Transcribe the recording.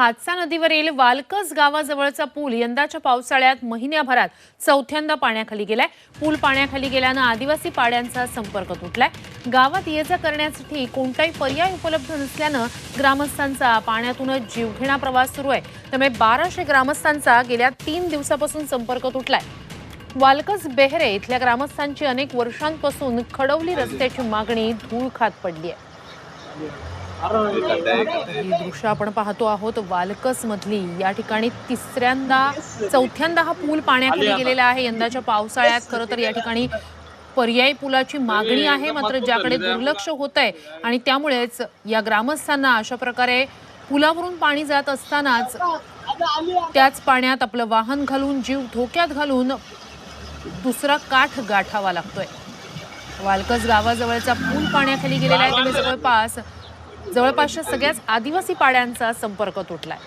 भातसा नदीवरील वालकस गावाजवळचा पूल यंदाच्या पावसाळ्यात महिन्याभरात चौथ्यांदा पाण्याखाली गेलाय. पूल पाण्याखाली गेल्यानं आदिवासी पाड्यांचा संपर्क तुटलाय. गावात ये जा करण्यासाठी कोणताही पर्याय उपलब्ध नसल्यानं ग्रामस्थांचा पाण्यातूनच जीवघेणा प्रवास सुरू आहे. त्यामुळे बाराशे ग्रामस्थांचा गेल्या तीन दिवसापासून संपर्क तुटलाय. वालकस बेहरे इथल्या ग्रामस्थांची अनेक वर्षांपासून खडवली रस्त्याची मागणी धूळ खात पडली आहे ही दृश्य आपण पाहतो आहोत वालकस मधली या ठिकाणी तिसऱ्यांदा चौथ्यांदा हा पूल पाण्याखाली गेलेला आहे. यंदाच्या पावसाळ्यात खरं तर या ठिकाणी पर्यायी पुलाची मागणी आहे मात्र ज्याकडे दुर्लक्ष होत आहे आणि त्यामुळेच या ग्रामस्थांना अशा प्रकारे पुलावरून पाणी जात असतानाच त्याच पाण्यात आपलं वाहन घालून जीव धोक्यात घालून दुसरा काठ गाठावा लागतोय. वालकस गावाजवळचा पूल पाण्याखाली गेलेला आहे. त्यामुळे जवळपास जवळपासच्या सगळ्याच आदिवासी पाड्यांचा संपर्क तुटलाय.